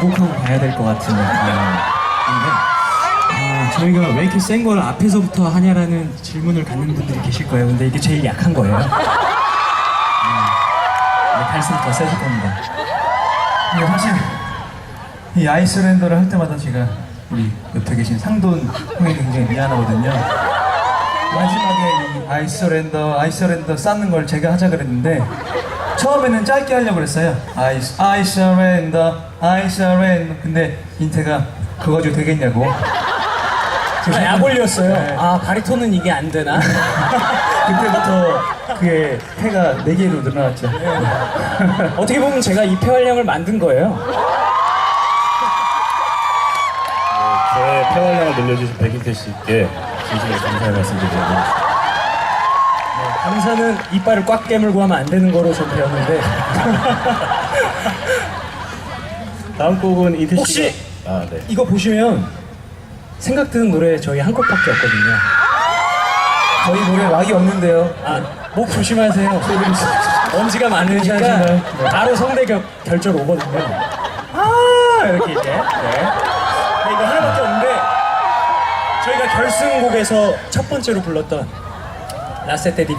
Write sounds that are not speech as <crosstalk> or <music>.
꼭 한번 봐야 될 것 같은 느낌인데 아, 저희가 왜 이렇게 센 걸 앞에서부터 하냐라는 질문을 갖는 분들이 계실 거예요. 근데 이게 제일 약한 거예요. 음, 네, 갈수록 더 세질 겁니다. 근데 사실 이 아이스랜더를 할 때마다 제가 우리 옆에 계신 상돈 형이 굉장히 미안하거든요. 마지막에 이 아이스랜더, 아이스랜더 쌓는 걸 제가 하자 그랬는데 처음에는 짧게 하려고 그랬어요. 아이스, 아이스랜더, 아이스랜더. 근데 인태가 그거 가지고 되겠냐고. 제가 약 올렸어요. 네. 아, 바리톤은 이게 안 되나? <laughs> 그때부터 그게 태가 4개로 늘어났죠. 어떻게 보면 제가 이 폐 활량을 만든 거예요. 저의 폐활량을 늘려주신 백인태 씨께 진심으로 감사의 말씀드립니다. 강사는 이빨을 꽉 깨물고 하면 안 되는 거로 저 배웠는데 <laughs> 다음 곡은 이태 씨가 혹시- 아 네. 이거 보시면 생각 드는 노래 저희 한 곡밖에 없거든요. 저희 노래 락이 없는데요. 아, 목 조심하세요. <laughs> 먼지가 많으니까 괜찮으신가요? 네. 바로 성대 겨, 결절 오거든요. 아 이렇게 이제. 네. 네, 이거 하나밖에 없는데 저희가 결승곡에서 첫 번째로 불렀던 La sete di.